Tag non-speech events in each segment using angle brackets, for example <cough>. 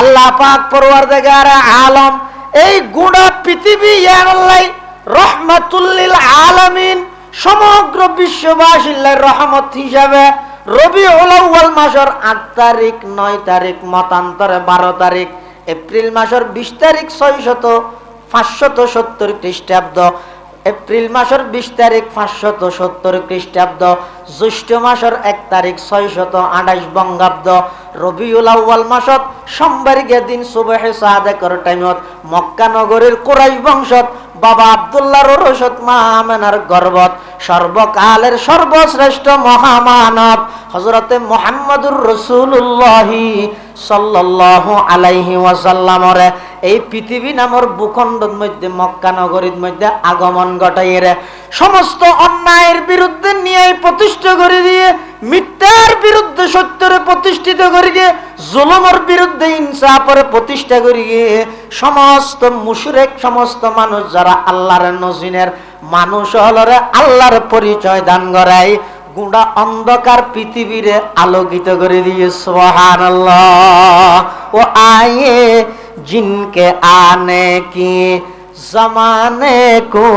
আল্লাহ পাক পরওয়ারদিগার আলম, এই গোটা পৃথিবী ইয়ানাল্লাই রহমাতুল্লিল আলামিন, সমগ্র বিশ্ববাসীর রহমত হিসাবে রবি আউয়াল মাসের আট তারিখ, নয় তারিখ, মতান্তরে বারো তারিখ, এপ্রিল মাসের বিশ তারিখ ছয় শত পাঁচশত সত্তর খ্রিস্টাব্দ। এপ্রিল মাসের বিশ তারিখ পাঁচশত সত্তর খ্রিস্টাব্দ, জ্যৈষ্ঠ মাসের এক তারিখ ছয় শত আঠাইশ বঙ্গাব্দ, রবিউল আউ্বাল মাসত সোমবারকে দিন সুবহে সাদেকর টাইমত মক্কা নগরীর কুরাইশ বংশত বাবা আবদুল্লাহ রসত মাহামেনার গর্বত, সর্বকালের সর্বশ্রেষ্ঠ মহামানব হজরতে মোহাম্মদুর রসুল্লাহি সাল্লাল্লাহু আলাইহি ওয়াসাল্লামরে। এই পৃথিবী নামর ভূখণ্ডের মধ্যে, মক্কা নগরীর মধ্যে আগমন ঘটাইয়ে সমস্ত অন্যায়ের বিরুদ্ধে নিয়ে প্রতিষ্ঠা করে দিয়ে, মিথ্যার বিরুদ্ধে সত্যরে প্রতিষ্ঠিত করে গিয়ে জুলুমের বিরুদ্ধে ইনসাফরে প্রতিষ্ঠা করে গিয়ে সমস্ত মুশরেক, সমস্ত মানুষ যারা আল্লাহর নজিনের মানুষ হলরে আল্লাহর পরিচয় দান করায় গুঁড়া অন্ধকার পৃথিবীরে আলোকিত করে দিয়ে সোহান ও আয়ে जिनके आने की जमाने को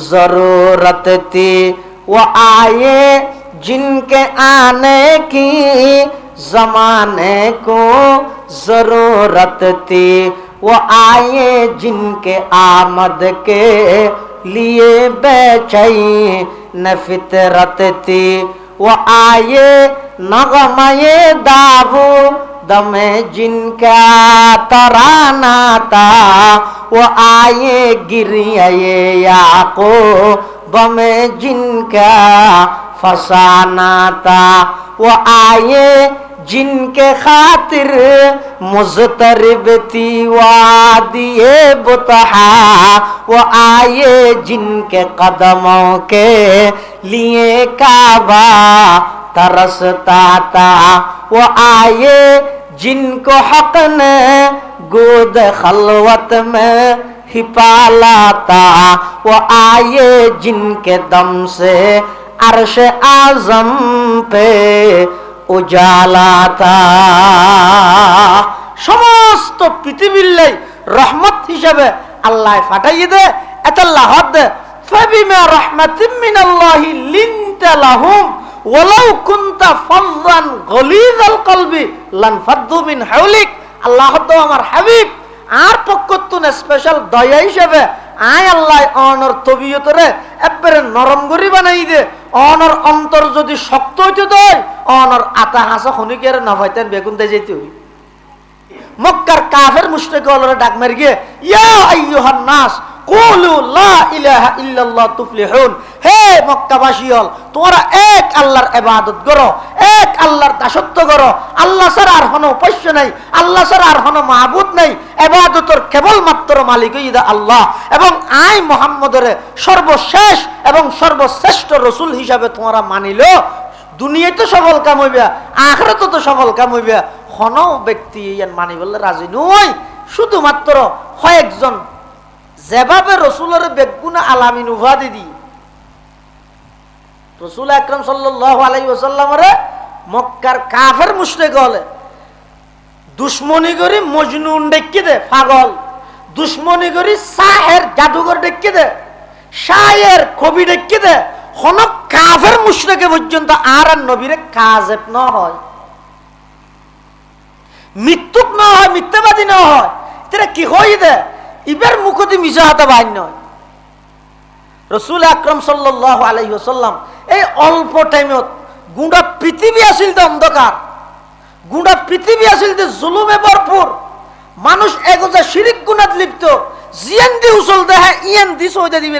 ज़रूरत थी, वो आए जिनके आने की जमाने को ज़रूरत थी, वो आए जिनके आमद के लिए बेचई न फितरत थी, वो आए नगमय दाबू दमे जिनका तराना था, वो आए गिरिए याको। बमे जिनका फसाना था, वो आए जिनके खातिर मुजतरब थी वादिए बुतहा। वो आए जिनके कदमों के लिए काबा तरसता था, वो आए जिनको हक ने गोद खलवत में हिपाला था वो आए जिनके दम से अरश आजम पे উজালা তা সমস্ত পৃথিবীর লাই রহমত হিসাবে আল্লাহ ফাটাইয়ে দে এতাল্লাহ দে ফাবিমা রাহমাতিম মিনাল্লাহি লিনতা লাহুম ওয়ালাউ কুনতা ফাযযান গলিযাল কলবি মিন আল্লাহ তো আমার হাবিব। আর পক্ষতুন স্পেশাল দয়া হিসাবে আয় আল্লাহ অনর তবিয়তরে একবারে নরম করি বানাই দে। অনর অন্তর যদি শক্ত হইতে দেয় অনর আতা নভাইতেন বেগুন দে যেতে হই মক্কার কাফের মুশরিক হলরে ডাক মারি গিয়ে, ইয়া আইয়ুহান নাস হে মক্কাবাসী হল এক করো, এক নাই নাই। কেবলমাত্র মালিক ইদা আল্লাহ। এবং আই মোহাম্মদের সর্বশেষ এবং সর্বশ্রেষ্ঠ রসুল হিসাবে তোমরা মানিল। দুনিয়ায় তো সফল কাম হইবা, আখরাতে তো সফল কাম হইবে। হন ব্যক্তি মানি বললে রাজি নয়। শুধুমাত্র কয়েকজন যেভাবে রসুলের বেগুনা আলামিন উভাদি দি রসুল আকরম সাল্লাহ আলাই ওসাল্লামরে মক্কার কাফের মুশরেক হলে, দুশ্মনী করি মজনুন ডেকে দে, পাগল। দুশ্মনী করি সাহের জাদুঘর ডেকে দে শায়ের কবি ডেকে দে হন কাফের মুশরেকে পর্যন্ত আর আর নবীরে কাজেব ন হয়। মৃত্যুক ন হয়, মিথ্যাবাদী ন হয় তেরা কি হই দে? ইবার মুখতি মিশা হাতে বাইন নয়। রসুল আকরম সাল্লাহ আলহিহসাল্লাম এই অল্প টাইমত গুঁড়া পৃথিবী আসিল তো অন্ধকার, গুঁড়া পৃথিবী আসিল যে জুলুমে ভরপুর। মানুষ এগোজা শিরিক গুণাত লিপ্ত, জিয়ান দি উসল দেহা, ইয়ান দি সৌদা দিবে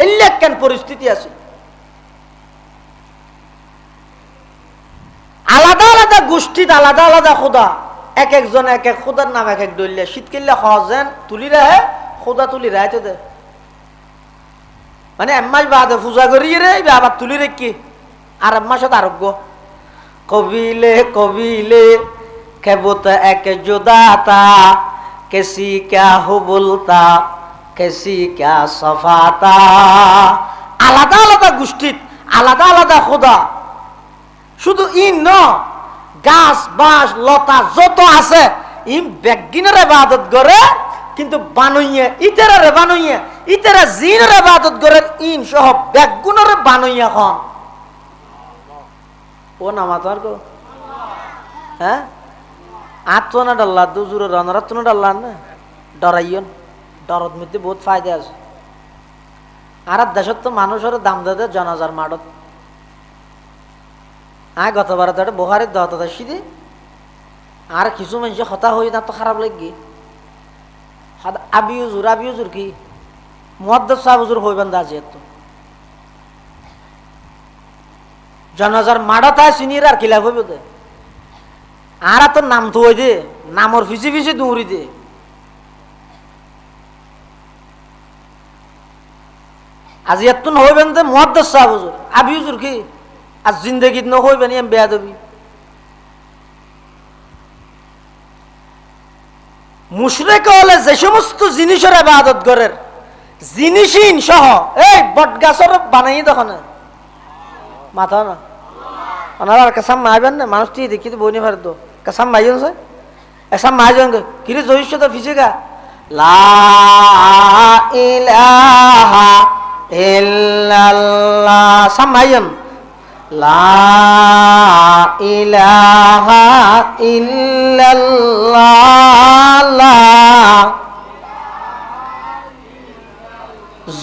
এল্লাক কেন পরিস্থিতি আছে? আলাদা আলাদা গোষ্ঠীত আলাদা আলাদা খোদা। এক একজন এক এক খোদার নাম এক এক দলিয়া শীতকালে সহজেন তুলি রাহে, খোদা তুলি রাহে দে। মানে এম্মাস বাদে পূজা করি রে আবার তুলি রে কি? আর এম্মাসত আরোগ্য। কবিলে কবিলে কেবত এক জুদাতা, কেসি ক্যা হুবুলতা, কেসি ক্যা সফাতা। আলাদা আলাদা গোষ্ঠীত, আলাদা আলাদা খোদা। শুধু ই ন গাছ বাস লতা যত আছে ই বেগিনের ইবাদত করে কিন্তু বানুইয়ে, ইতেরারে বানুইয়ে, ইতেরা জিনের ইবাদত করে ইন সহ বেগুনের বানুইয়ে খন ও নামা তো আর কো? হ্যাঁ? আত্মনা ডাল্লা, দুজুরে রনর আত্মনা ডাল্লা না? ডরাইয়ন, ডরত মধ্যে বহুত ফায়দা আছে। আর দেশত তো মানুষের দাম দেয় জনাজার মাডত আয় গতবার তো একটা বোহারের দত সিদি আর কিছু মানুষ হতা হই না তো খারাপ লাগি। আবি হুজুর আবি হুজুর কি? মুহাদ্দাস সাহেব হুজুর হইবেন দা যেহেতু জনাজার মাডত আয় সিনিয়র আর কিলা হইব দে। আর তো নাম তো হই দে, নামর ফিসি ফিসি দৌড়ি দে। আজি এত নহইবেন যে মুহাদ্দাস সাহেব হুজুর। আবি হুজুর কি? আর জিন্দগিত নহইবেন এম বেয়া দেবি মুশরেক হলে যে সমস্ত জিনিসের আবাদত করেন জিনিসহীন সহ, এই বট গাছের বানাই দেখো মাথা না। ওনারা আর কাসাম মাইবেন না, মানুষ টি দেখি তো বইনি পারে তো কাসাম মাইজন সে? এসাম মাইজন কিরে জহিষ্য তো ফিসিকা লা ইলাহা ইল্লাল্লাহ। সাম মাইজন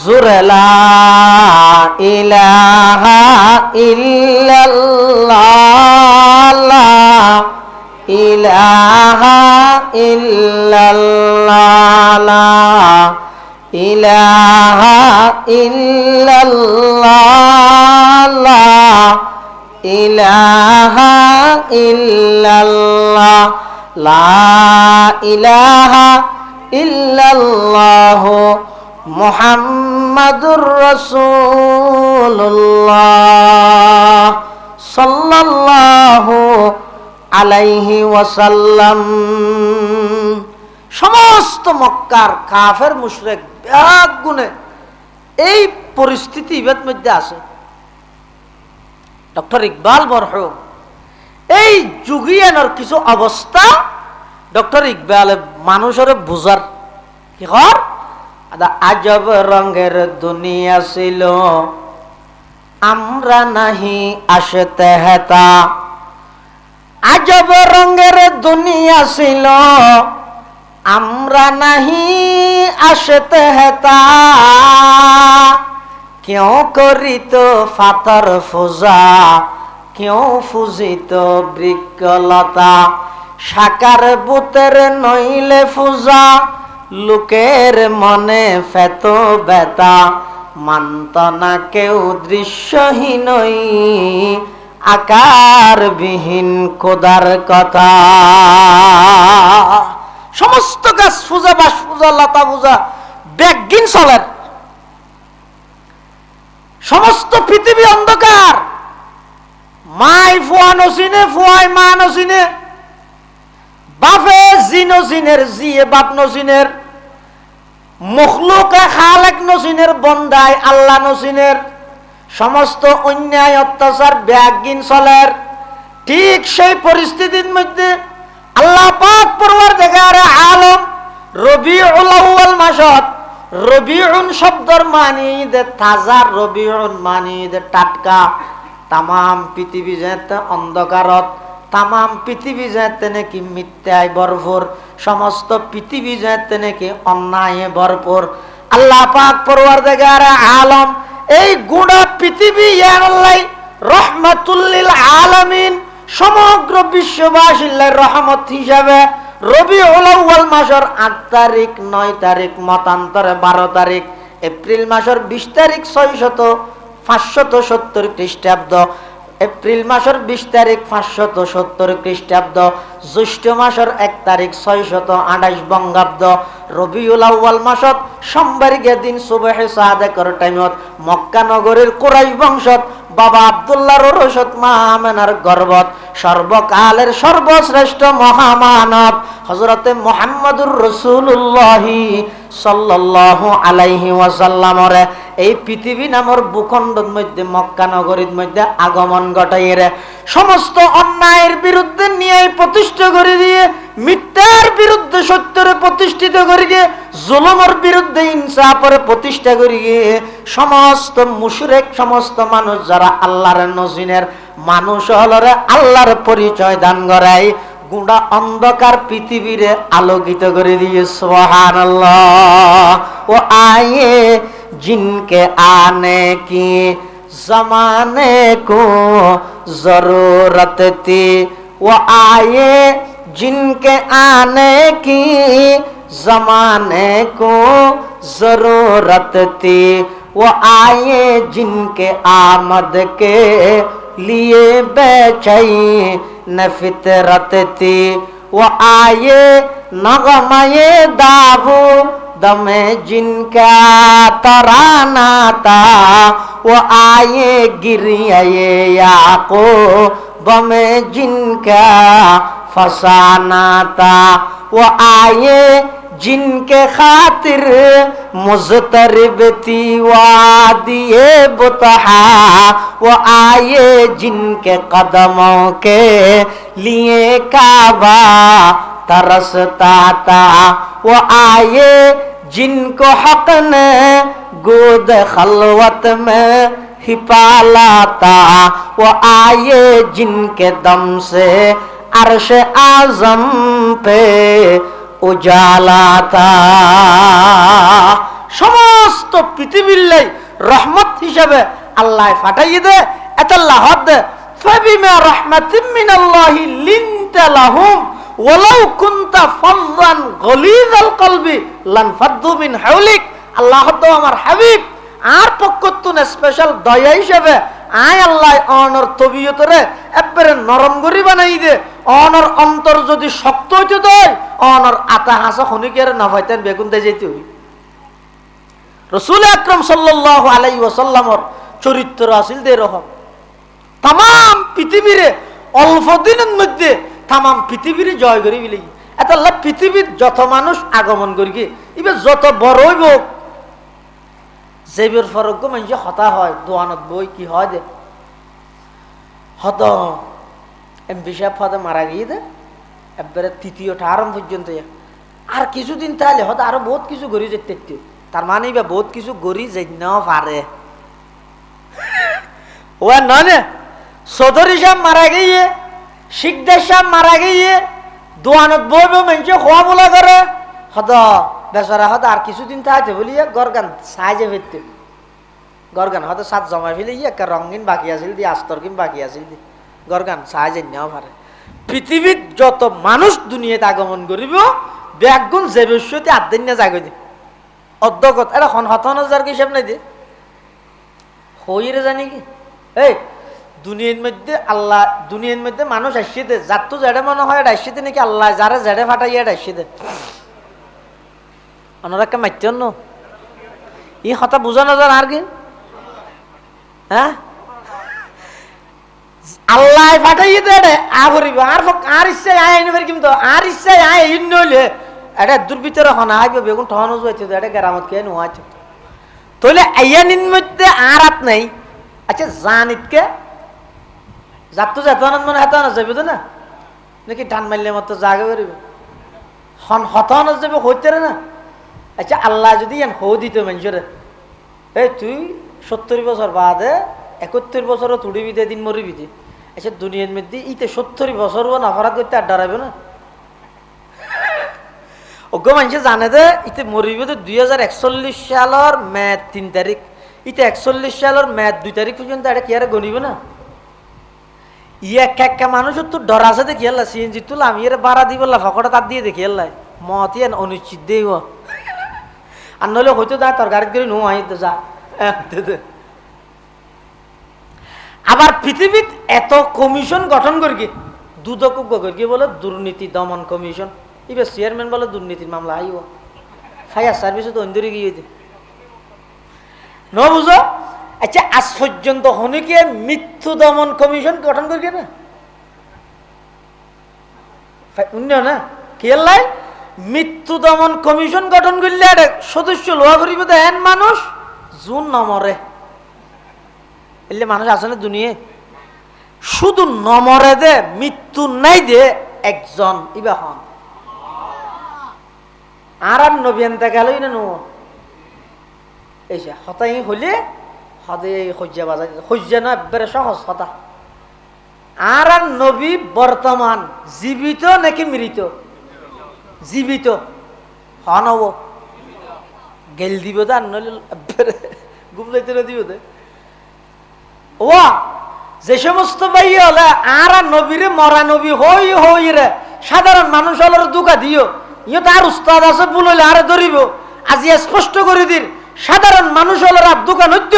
জোরে লা ইলাহা ইল্লাল্লাহ লা ইলাহা ইল্লাল্লাহ, লা ইলাহা ইল্লাল্লাহ মুহাম্মাদুর রাসূলুল্লাহ সাল্লাল্লাহু আলাইহি ওয়াসাল্লাম। সমস্ত মক্কার কাফের মুশরিক ব্যাগ গুণে এই পরিস্থিতি ইবের মধ্যে আছে। ডক্টর ইকবাল বরহ এই যুগিয়ানোর কিছু অবস্থা ডক্টর ইকবাল মানুষের বুঝার কি আদা আজব রঙের দুনিয়া ছিল আমরা নাহি আসতে হেতা। আজব রঙের দুনিয়া ছিল আমরা নাহি আসতে হেতা। কেউ করিত ফাতর ফুজা, কেউ ফুজিত বৃক্ষলতা। সাকার বুতের নইলে ফুজা, লোকের মনে ফেত বেতা মানত না কেউ দৃশ্যহীনই আকারবিহীন কোদার কথা। সমস্ত গাছ পূজা বাস পূজা লতা পূজা ব্যাগিন চলেন। সমস্ত পৃথিবী অন্ধকার। মাই ফুয়া নসিনে ফুয়াই মা নসিনে বাপে জি নসিনের জিয়ে বাপ নসিনের মখলুকে খালেক নসিনের বন্দায় আল্লাহ নসিনের সমস্ত অন্যায়, অত্যাচার ব্যাগিন চলের। ঠিক সেই পরিস্থিতির মধ্যে আল্লাহ পাক পড়বার দেখার আলম আউয়াল মাসত রবিউন শব্দর মানি দে, তাজা রবিউন মানি দে, টাটকা। তামাম পৃথিবী যেতে অন্ধকারত, তামাম পৃথিবী যেতে নাকি মিথ্যায় ভরপুর, সমস্ত পৃথিবী যেতে নাকি অন্যায় ভরপুর। আল্লাহ পাক পড়বার দেখার আলম, এই গুণা পৃথিবী ইয়ানাল্লাই রহমাতুল্লিল আলামিন, সমগ্র বিশ্ববাসীর রহমত হিসাবে রবি ওলাউল মাসের আট তারিখ, নয় তারিখ, মতান্তরে বারো তারিখ, এপ্রিল মাসের বিশ তারিখ ছয় শত পাঁচশত সত্তর খ্রিস্টাব্দ। এপ্রিল মাসের বিশ তারিখ, পাঁচশত সত্তর খ্রিস্টাব্দ। জ্যৈষ্ঠ মাসের এক তারিখ ছয় শত আঠাইশ বঙ্গাব্দ। রবিউল আউ্বাল মাসত সোমবার গে দিন সুবহে সাদেকর টাইমত মক্কা নগরীর কুরাইশ বংশত বাবা আবদুল্লাহর রসত মামেনার গর্বত। সর্বকালের সর্বশ্রেষ্ঠ মহামানব হজরতে মোহাম্মদুর রসুল্লাহি সাল্লাল্লাহু আলাইহি ওয়াসাল্লামরে। এই পৃথিবী নামর ভূখণ্ডের মধ্যে, মক্কা নগরীর মধ্যে আগমন ঘটাইয়ে সমস্ত অন্যায়ের বিরুদ্ধে ন্যায় প্রতিষ্ঠা করে দিয়ে, মিথ্যার বিরুদ্ধে সত্যের প্রতিষ্ঠিত করে গিয়ে জুলুমের বিরুদ্ধে ইনসাফের প্রতিষ্ঠা করে গিয়ে সমস্ত মুশরিক, সমস্ত মানুষ যারা আল্লাহর নজিনের মানুষ হলরে আল্লাহর পরিচয় দান করায় গুড়া অন্ধকার পৃথিবীরে আলোকিত করে দিয়ে সোহান ও আয়ে, জিনকে আনে কি? जमाने को ज़रूरत थी। वो आए जिनके आने की जमाने को ज़रूरत थी। वो आए जिनके आमद के लिए बेचई न फितरत थी। वो आए नगमये दाबू दमे जिनका तराना था, वो आए गिर गिरिए याको। बमे जिनका फसाना था, वो आए जिनके खातिर मुजतरब थी वादिए बुतहा। वो आए जिनके कदमों के लिए काबा तरसता था वो आए जिनको हक ने गोद खलवत में हिपाला था वो आए जिनके दम से अरश आजम पे উজালা তা সমস্ত পৃথিবীর লাই রহমত হিসাবে আল্লাহ ফাটাইয়ে দে এত লাহত দে ফাবিমা রাহমাতিম মিনাল্লাহি লিনতা লাহুম ওয়ালাউ কুনতা ফাযযান গলিযাল কলবি লান ফাদ্দু মিন হাওলিক আল্লাহ তো আমার হাবিব। আর পক্ষতুন স্পেশাল দয়া হিসাবে আয় আল্লাহ অনর তবিয়তরে একবারে নরম করি বানাই দে। অনর অন্তর যদি শক্ত হইতে দেয়, অনর আতা হাসা খনিকের না হইতেন বেগুন দিয়ে যেতে হই রসুল আকরম সাল্লাহ আলাই ওসাল্লামর চরিত্র আসিল দে রকম তাম পৃথিবীরে অল্প দিনের মধ্যে তাম পৃথিবীর জয় করি বিলি। এত পৃথিবীর যত মানুষ আগমন করি এবার যত বড়ই হোক জেবের ফরক মানুষ হতা হয় দোয়ানত বই কি হয় দে? হত, এম সাহেব হতে মারা গিয়ে দে একবারে তৃতীয়টা আরম্ভ পর্যন্ত। আর কিছুদিন তাহলে হয়তো আরও বহুত কিছু গড়ি যেতে তার মানে বা বহুত কিছু গড়ি যেতেও পারে ও <laughs> নয় চৌধুরী সাহেব মারা গিয়ে শিখদের সাহেব মারা গিয়ে দোয়ানত বইব মানুষ খোয়া বোলা করে হত বেচারা হয়তো আর কিছুদিন থাকতে বলি গরগান সাইজে ফিরতে গরগান হয়তো সাত জমা ফেলে ইয়ে একটা রঙিন বাকি আছিল দি আস্তর কিন বাকি আছিল দি। গরগান সাহায্য নেওয়া পারে পৃথিবীর যত মানুষ দুনিয়াতে আগমন করিব ব্যাগুণ যে আদিন না জাগো দি। অধ্যগত এটা খন হতন হাজার হিসাব নাই দি? হইরে জানি কি? এই দুনিয়ার মধ্যে আল্লাহ, দুনিয়ার মধ্যে মানুষ আসছে দে যার তো জেডে মনে হয় দে নাকি আল্লাহ, যারা জেডে ফাটাইয়া আসছে দে অন্যরাকে মাইতে অন্য। ই হতা বুঝা নজান আর কি? হ্যাঁ? আল্লাহ ফাটাইয়ে দে রে আভরিব আর আর ইচ্ছাই আয়, আইনে পারি কিন্তু, আর ইচ্ছাই আয় ইন নইলে এটা দুর্বিতর হনা আইবে বেগুন ঠহনো যাইতে এটা গেরামত কে নো আছে তইলে আইয়ানিন মধ্যে আর আত নাই। আচ্ছা জানিতকে যাত যেত আনন্দ মানে হেত না যাবে তো না? নাকি টান মারলে মতো জাগে পারিব হন হতন যাবে হইতে না? আচ্ছা আল্লাহ যদি ইয়ান হৌ দিত মানুষরে এই তুই সত্তর বছর বাদে একত্তর বছরও তুড়িবি দে দিন মরিবি দে আচ্ছা দুনিয়ার মধ্যে ইতে সত্তর বছর না অপরাধ করতে আর ডরাবে না? অজ্ঞ মানুষে জানে যে ইতে মরিবি তো দুই হাজার একচল্লিশ সালের মে তিন তারিখ। ইতে একচল্লিশ সালের মে দুই তারিখ পর্যন্ত এটা কি আর গণিব না? ই এক তো ডর আছে দেখি, আল্লাহ, সিএনজি বাড়া দিব ফকটা তার দিয়ে দেখি, আল্লাহ, মত ইয়ান অনুচিত দেব আর হয়তো তোর গাড়ি তো যা। আবার পৃথিবীত এত কমিশন গঠন করি দুদক করি বলে, দুর্নীতি দমন কমিশন। এবার চেয়ারম্যান বলে দুর্নীতির মামলা আইব ফায়ার সার্ভিসে তো অন্দরে গিয়ে ন বুঝো? আচ্ছা আজ পর্যন্ত হনিকে মৃত্যু দমন কমিশন গঠন করি না? না? কি মৃত্যু দমন কমিশন গঠন করলে এটা সদস্য লোয়া করিব দেন মানুষ? জুন নমরে। এলে মানুষ আছে না দুনিয়ে শুধু নমরে দে, মৃত্যু নাই দে, একজন ইবা হন। আর আর নবী আনতে গেলই না নো এই হতাই হলে হদে সজ্জা বাজার সজ্জা না একবারে সহজ কথা। আর আর নবী বর্তমান, জীবিত নাকি মৃত? জীবিত। হন হব গেল দিব আর নইলে একবারে গুম যাইতে না দিব তো। ওয়া, যে সমস্ত ভাই হলে আর নবীরে, মরা নবী হই হই রে, সাধারণ মানুষ হলের দুকা দিও। ইয়ে তার উস্তাদ আছে বুললে আরে ধরিব। আজি স্পষ্ট করে দিন সাধারণ মানুষ হলের আর দোকান হইত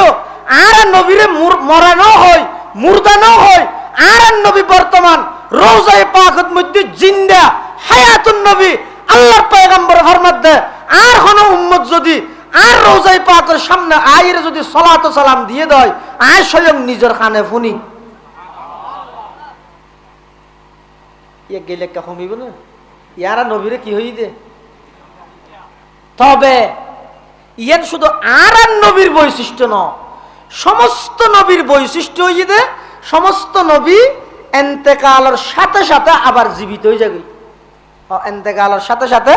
আর নবীরে মুর- মরানো হয়, মুর্দানো হয়। আর নবী বর্তমান রোজায় পাকত মধ্যে জিন্দা, হায়াতুন নবী, আল্লাহর পয়গম্বর ফরমাত দেয়। আর কোন উম্মত যদি আর রোজাই পাকের সামনে আইরে যদি সলাত সালাম দিয়ে দেয় আর স্বয়ং নিজের খানে ফুনি ইয়ে গেলে কে কমিব না? ইয়ারা নবীরে কি হই দে তবে, ইয়ার শুধু আর নবীর বৈশিষ্ট্য ন সমস্ত নবীর বৈশিষ্ট্য হই দে সমস্ত নবী এন্তেকালের সাথে সাথে আবার জীবিত হয়ে যাবে এন্তেকালের সাথে সাথে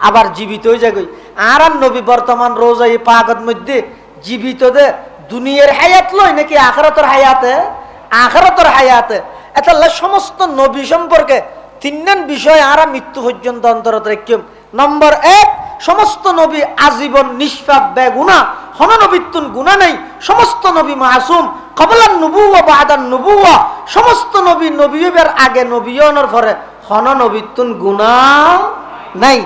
আবার জীবিত হয়ে যাবে আর আর নবী বর্তমান রোজাই পাগত মধ্যে জীবিত দে দুনিয়ার হায়াত লয় নাকি আখরাতর হায়াতে? আখরাতর হায়াতে। এটা সমস্ত নবী সম্পর্কে তিনজন বিষয় আর মৃত্যু পর্যন্ত অন্তরত রেখম নম্বর এক, সমস্ত নবী আজীবন নিষ্পাপ বেগুনা হন নবীত্তুন গুণা নেই, সমস্ত নবী মাসুম, কবলান নবুয়া বাদান নবুয়া সমস্ত নবী নবীবের আগে নবীয়নের পরে হন নবীত্তুন গুণা নাই।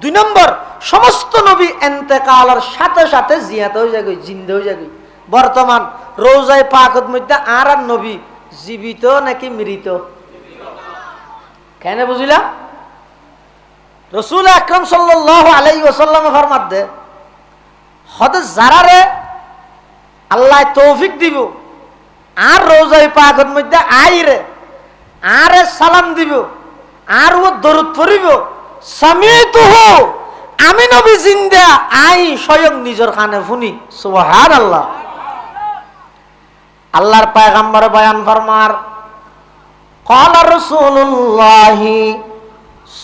দুই নম্বর, সমস্ত নবী এন্তেকালের সাথে সাথে জিয়াতে হয়ে যাবে, জিন্দে হয়ে যাবে। বর্তমান রোজায় পাকত মধ্যে আর আর নবী জীবিত নাকি মৃত? কেন বুঝিলা? রসুল আকরম সাল্লাহ আলাই ওসাল্লাম ফরমাত দে হতে যারারে আল্লাহ তৌফিক দিব আর রোজাই পাগর মধ্যে আইরে আরে সালাম দিব আর ও দরুদ পড়িব সামিত আমি নবী জিন্দা আই স্বয়ং নিজের খানে শুনি সুবহান আল্লাহ আল্লাহর পায়গাম্বর বয়ান ফরমার قال رسول الله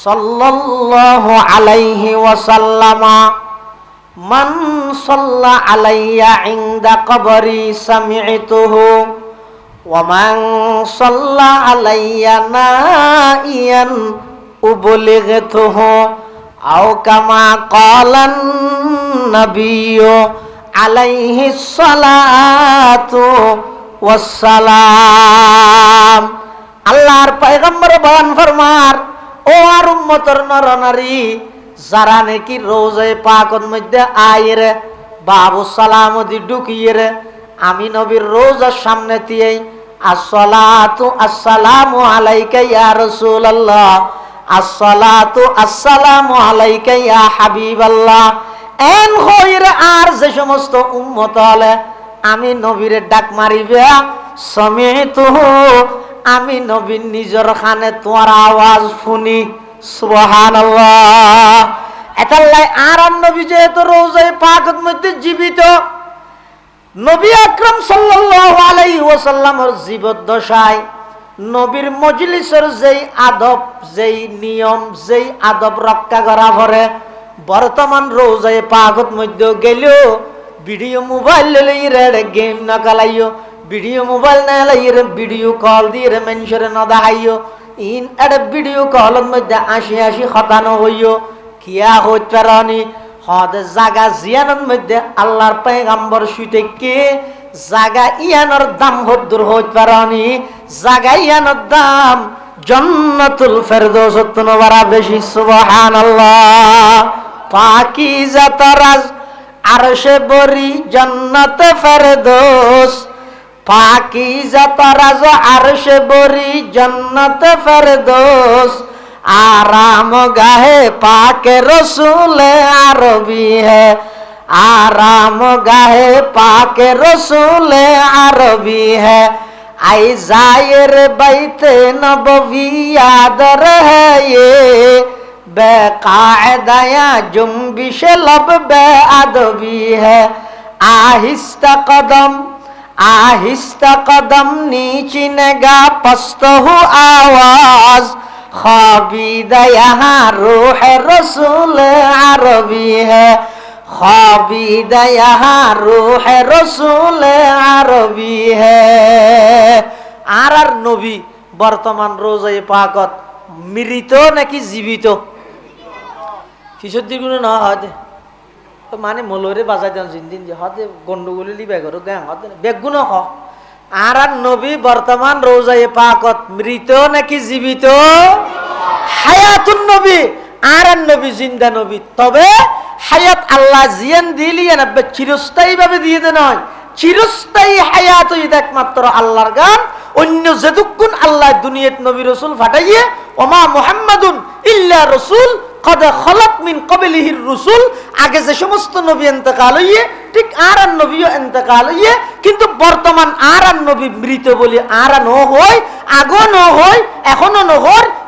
সাল্লাল্লাহু আলাইহি ওয়াসাল্লামা, মান সাল্লা আলাইয়া ইনদা কবরি সামি'তুহু ওয়া মান সাল্লা আলাইয়া নাইয়ান উবলিগতুহু, আও কামা ক্বালান নাবিয়্যু আলাইহি সালাতু ওয়াস সালাম। আল্লাহর পয়গম্বর বয়ান ফরমার ও আর উম্মতর নর নারী যারা নাকি রোজে পাকন মধ্যে আয়ের, বাবু সালাম দি ঢুকিয়ে রে আমি নবীর রোজার সামনে দিয়ে আসসালাতু আসসালামু আলাইকা ইয়া রাসূলুল্লাহ, আসসালাতু আসসালামু আলাইকা ইয়া হাবিবাল্লাহ। এন হইর আর যে সমস্ত উম্মত হলে, আমি নবীর ডাক মারিবে, সমিতু আমি নবীন নিজের খানে তোমার আওয়াজ শুনি সুবহান এটাল্লাই আর নবী যেহেতু রোজাই পাকত মধ্যে জীবিত, নবী আকরম সাল্লাল্লাহু আলাইহি ওয়াসাল্লামের জীবদ্দশায় নবীর মজলিসের যেই আদব, যেই নিয়ম, যেই আদব রক্ষা করা পরে বর্তমান রোজায় পাকত মধ্যে গেলেও, ভিডিও মোবাইল লইলে রে গেম না কালাইও ভিডিও মোবাইল না লাইরে ভিডিও কল দিয়ে রে মানুষের না দেখাইও ইন একটা ভিডিও কলের মধ্যে আসি আসি খতানো হইও কিয়া হইতে পারি হদ জাগা জিয়ানোর মধ্যে আল্লাহর পেগাম্বর শুইতে কে জাগা ইয়ানোর দাম হদ্দুর হইতে পারি জাগা ইয়ানোর দাম জন্নাতুল ফেরদৌস বারা বেশি সুবহানাল্লাহ পাকি জাতরাজ আরশে বরি জন্নত ফেরদৌস ফাঁকি জাতারাজ আর সে বরি জন্নত ফেরদোস। আরাম গাহে পাকে রসুলে আরবি হে। আরাম গাহে পাকে রসুলে আরবি হে। আই জায়ের বাইতে নববি আদর হে ইয়ে। বেকায়দায়া জুম্বিশে লব বে আদবি হে। আহিস্তা কদম আহিস্তা কদম নিচি নেগা পস্ত হু আওয়াজ। খাবিদয়া রোহ রসুল আরবি হাবিদয়া রোহ রসুল আরবি আর আর নবী বর্তমান রোজয় পাকত মৃত নাকি জীবিত? কিছু দিগুলো না হয় তো মানে মলরে বাজাই দেন জিন্দিন যে হদে গন্ডগোলি লি বেগর গাঁ হদে বেগুন হ আর আর নবী বর্তমান রোজাই পাকত, মৃত নাকি জীবিত? হায়াতুন নবী। আর আর নবী জিন্দা নবী। তবে হায়াত আল্লাহ জিয়ান দিলিয়ে না চিরস্থায়ী ভাবে দিয়ে দে নয়। চিরস্থায়ী হায়াত একমাত্র আল্লাহর গান। অন্য যেদুকুন আল্লাহ দুনিয়াত নবী রসুল ফাটাইয়ে, ওমা মুহাম্মাদুন ইল্লা রসুল কদ খলাত মিন কবিলিহির রসুল, আগে যে সমস্ত নবী হইয়ে, ঠিক আর আর নবীও হইয়ে, কিন্তু বর্তমান আর আর নবী মৃত বলি আর ন আগো ন এখনও ন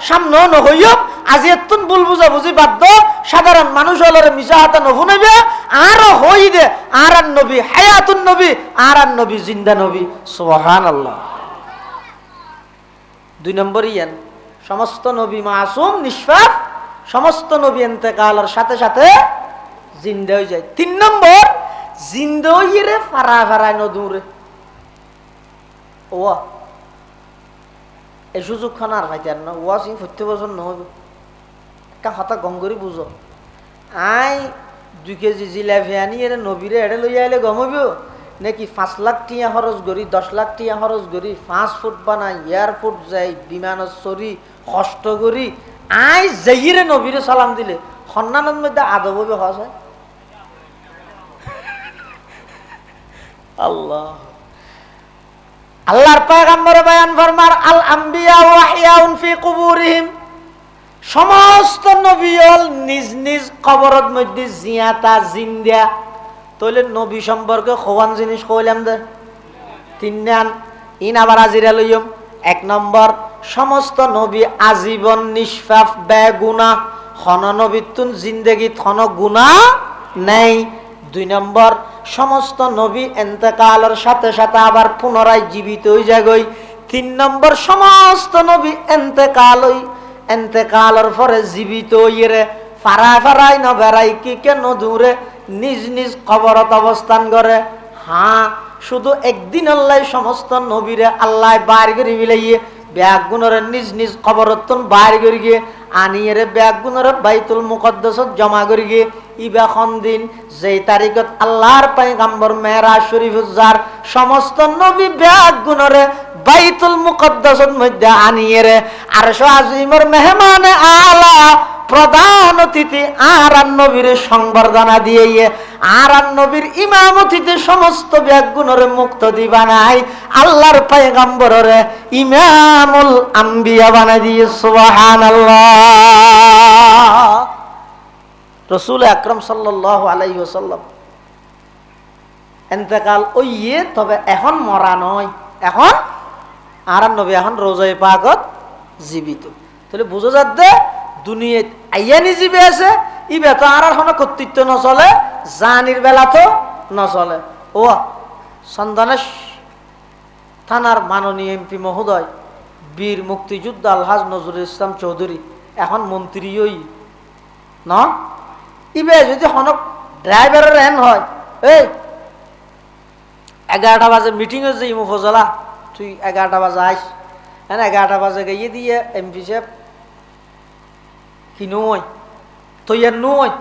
সামনেও ন হইব আজি এতুন বাধ্য, সাধারণ মানুষ হলরে মিশা হাতা নফুনাইবে আরও হই দে আর আর নবী হায়াতুন নবী আর আর নবী জিন্দা নবী। আল্লাহ দুই নম্বর ইয়ান, সমস্ত নবী মাসুম, নিষ্পাপ সমস্ত নবী এতেকালের সাথে সাথে জিন্দা হয়ে যায়। তিন নম্বর, জিন্দা হইয়ে ফারা ফারায় নদূরে ও এই সুযোগ খান আর ভাইতে আর সিং সত্য বছর নহব একটা হতা গঙ্গরি বুঝো। আই দুই কেজি জিলাপি আনি, এর নবীরে এড়ে লই আইলে গমবিব নাকি পাঁচ লাখ টিয়া খরচ করি, দশ লাখ টিয়া খরচ করি পাঁচ ফুট বানাই এয়ারপোর্ট যাই বিমানত চড়ি, কষ্ট করি আই যাইরে নবীরে সালাম দিলে। সন্নানের মধ্যে আদববে হস হয় আল্লাহ। আল্লাহর পয়গম্বর বয়ান ফরমার, আল আম্বিয়া ওয়াহিয়াউন ফি কুবুরিহিম। সমস্ত নবীল নিজ নিজ কবরত মধ্যে জিয়াতা জিন্দা তইলে নবী সম্পর্কে খোয়ান জিনিস কইলাম দে। তিন ইন আবার আজিরা লইম। এক নম্বর, সমস্ত নবী আজীবন নিষ্পাপ, বেগুনা হন নবীতুন জিন্দেগিত হন গুণা নেই। দুই নম্বর, সমস্ত নবী এন্তেকালের সাথে সাথে আবার পুনরায় জীবিত হয়ে যাগই তিন নম্বর, সমস্ত নবী এন্তেকালই, এন্তেকালের পরে জীবিত ইয়ে ফারা ফারাই ন বেড়াই কি কেন দূরে? নিজ নিজ কবরত অবস্থান করে। হ্যাঁ শুধু একদিন আল্লাহ সমস্ত নবীরে আল্লাহ বার করে বিলাইয়ে ব্যাগ গুণরে নিজ নিজ কবরতন বার করে গিয়ে আনিয়ে ব্যাগ গুণরে বাইতুল মুকদ্দসত জমা করে গিয়ে ইবা খন দিন যেই তারিখত আল্লাহর পাইগাম্বর মেহরা শরীফ যার সমস্ত নবী ব্যাগ গুণরে বাইতুল মুকদ্দসত মধ্যে আনিয়ে রে। আর আজিমর মেহমান আলা, প্রধান অতিথি আর নবীর সংবর্ধনা দিয়ে আর নবীর ইমামতিতে সমস্ত ব্যাগুণরে মুক্ত দিবা নাই আল্লাহর পায়গাম্বরের ইমামুল আম্বিয়া বানা দিয়ে সুবাহান রসুল আকরম সাল্লাহ আলাই এতেকাল ওইয়ে, তবে এখন মরা নয়। এখন আর নবী এখন রোজাই পাগত জীবিত। তাহলে বুঝো যাতে দুনিয়াত আইয়ানি জীবে আছে ইবে তো আর কোনো কর্তৃত্ব নচলে, জানির বেলা তো নচলে। ও, সন্ধানেশ থানার মাননীয় এমপি মহোদয়, বীর মুক্তিযুদ্ধ আলহাজ নজরুল ইসলাম চৌধুরী, এখন মন্ত্রী ওই ন? ইবে যদি হনক ড্রাইভারের এন হয়, এই, এগারোটা বাজে মিটিংয়ে যে ইমু ফজলা, তুই এগারোটা বাজে আইস। হ্যাঁ এগারোটা বাজে গিয়ে দিয়ে এমপি সাহেব, কি নয় তো ইয়ার নয়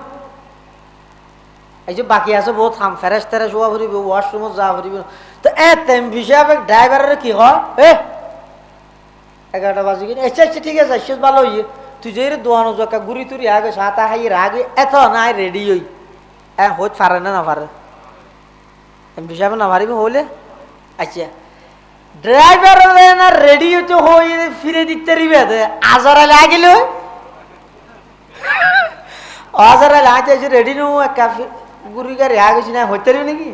এই যে বাকি আছে বহুত খাম, ফেরেস তেরেস হওয়া ফুরিব ওয়াশরুমত যা ফুরিব তো এ তেম হিসাবে ড্রাইভারের কি হয়? এ এগারোটা বাজে কিনে আচ্ছা আচ্ছা ঠিক আছে শেষ ভালো হইয়ে তুই যে দোয়ানো জকা ঘুরি তুরি আগে সাতা হাই রাগে এত নাই রেডি হই। এ হইত পারে না না পারে। এম হিসাবে না পারিব হইলে? আচ্ছা। ড্রাইভার না রেডি হইতে হই ফিরে দিতে রিবে আজারা লাগিল আজারা লাগে রেডি নু এক গুড়ি গাড়ি আগে না হইতে নাকি?